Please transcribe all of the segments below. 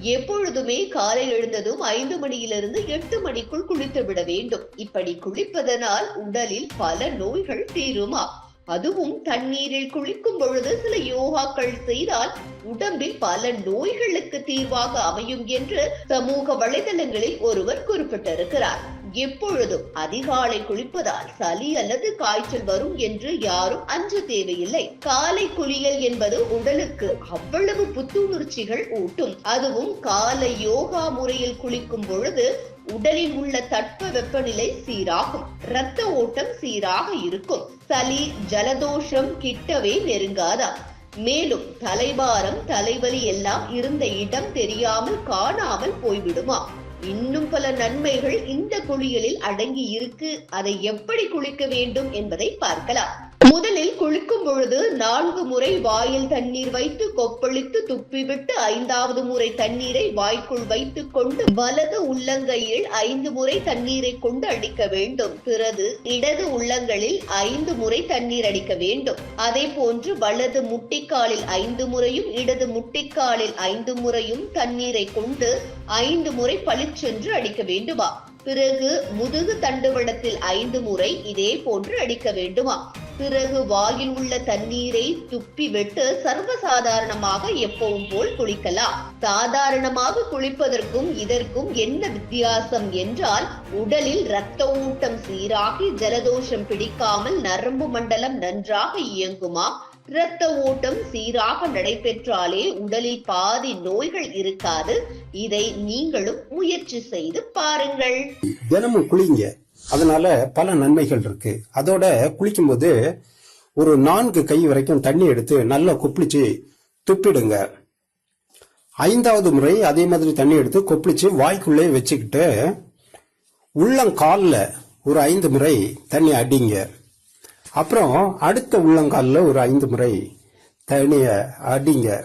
எப்பொழுதுமே காலை எழுந்ததும் ஐந்து மணியிலிருந்து எட்டு மணிக்குள் குளித்து விட வேண்டும். இப்படி குளிப்பதனால் உடலில் பல நோய்கள் தீருமா? அதுவும் தண்ணீரில் குளிக்கும் பொழுது சில யோகாக்கள் செய்தால் உடம்பில் பல நோய்களுக்கு தீர்வாக அமையும் என்று சமூக வலைதளங்களில் ஒருவர் குறிப்பிட்டிருக்கிறார். எப்பொழுதும் அதிகாலை குளிப்பதால் சளி அல்லது காய்ச்சல் வரும் என்று யாரும் அஞ்ச தேவையில்லை. காலை குளியல் என்பது உடலுக்கு அவ்வளவு புத்துணர்ச்சிகள் ஊட்டும். அதுவும் காலை யோகா முறையில் குளிக்கும் பொழுது உடலில் உள்ள தட்ப வெப்பநிலை சீராகும். இரத்த ஓட்டம் சீராக இருக்கும். சளி ஜலதோஷம் கிட்டவே நெருங்காதா மேலும் தலைபாரம் தலைவலி எல்லாம் இருந்த இடம் தெரியாமல் காணாமல் போய்விடுமா? இன்னும் பல நன்மைகள் இந்த குளியலில் அடங்கி இருக்கு அதை எப்படி குளிக்க வேண்டும் என்பதை பார்க்கலாம். முதலில் குளிக்கும் பொழுது நான்கு முறை வாயில் தண்ணீர் வைத்து கொப்பளித்து துப்பிவிட்டு ஐந்தாவது முறை தண்ணீரை வாய்க்குள் வைத்துக் கொண்டு வலது உள்ளங்கையில் ஐந்து முறை தண்ணீரை கொண்டு அடிக்க வேண்டும். பிறகு இடது உள்ளங்களில் ஐந்து முறை தண்ணீர் அடிக்க வேண்டும். அதே போன்று வலது முட்டிக்காலில் ஐந்து முறையும் இடது முட்டிக்காலில் ஐந்து முறையும் தண்ணீரை கொண்டு ஐந்து முறை பளிச்சென்று அடிக்க வேண்டுமா? பிறகு முதுகு தண்டுவடத்தில் ஐந்து முறை இதே போன்று அடிக்க வேண்டுமா? பிறகு வாயில் உள்ள தண்ணீரை துப்பி விட்டு சர்வசாதாரணமாக எப்பவும் போல் குளிக்கலாம். சாதாரணமாக குளிப்பதற்கும் இதற்கும் என்ன வித்தியாசம் என்றால் உடலில் இரத்த ஊட்டம் சீராகி ஜலதோஷம் பிடிக்காமல் நரம்பு மண்டலம் நன்றாக இயங்குமா? இரத்த ஓட்டம் சீராக நடைபெற்றாலே உடலில் பாதி நோய்கள் இருக்காது. இதை நீங்களும் முயற்சி செய்து பாருங்கள். தினமும் குளிங்க. அதனால பல நன்மைகள் இருக்கு. அதோட குளிக்கும்போது ஒரு நான்கு கை வரைக்கும் தண்ணி எடுத்து நல்லா கொப்பளிச்சு துப்பிடுங்க. ஐந்தாவது முறை அதே மாதிரி தண்ணி எடுத்து கொப்பளிச்சு வாய்க்குள்ளே வச்சுக்கிட்டு உள்ளங்காலில் ஒரு ஐந்து முறை தண்ணி அடிங்க. அப்புறம் அடுத்த உள்ளங்காலில் ஒரு ஐந்து முறை தண்ணிய அடிங்க.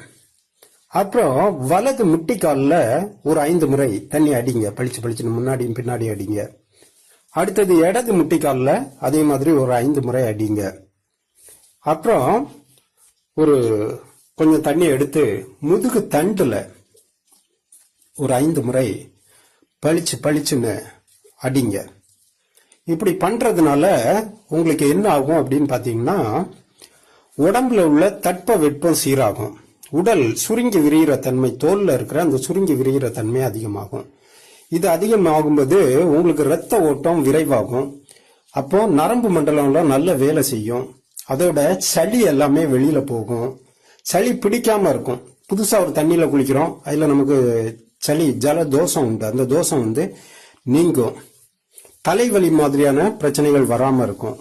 அப்புறம் வலது முட்டிக்கால்ல ஒரு ஐந்து முறை தண்ணி அடிங்க. பளிச்சு பளிச்சுன்னு முன்னாடியும் பின்னாடி அடிங்க. அடுத்தது இடது முட்டிக்காலில் அதே மாதிரி ஒரு ஐந்து முறை அடிங்க. அப்புறம் ஒரு கொஞ்சம் தண்ணி எடுத்து முதுகு தண்டில் ஒரு ஐந்து முறை பளிச்சு பளிச்சுன்னு அடிங்க. இப்படி பண்ணுறதுனால உங்களுக்கு என்ன ஆகும் அப்படின்னு பார்த்தீங்கன்னா உடம்புல உள்ள தட்ப வெப்பம் சீராகும். உடல் சுருங்கி விரிகிற தன்மை தோலில் இருக்கிற அந்த சுருங்கி விரிகிற தன்மை அதிகமாகும். இது அதிகமாகும்போது உங்களுக்கு ரத்த ஓட்டம் விரைவாகும். அப்போ நரம்பு மண்டலம்லாம் நல்ல வேலை செய்யும். அதோட சளி எல்லாமே வெளியில போகும். சளி பிடிக்காம இருக்கும். புதுசா ஒரு தண்ணியில குளிக்கிறோம். அதுல நமக்கு சளி ஜல தோஷம் உண்டு. அந்த தோஷம் வந்து நீங்கும். தலைவலி மாதிரியான பிரச்சனைகள் வராம இருக்கும்.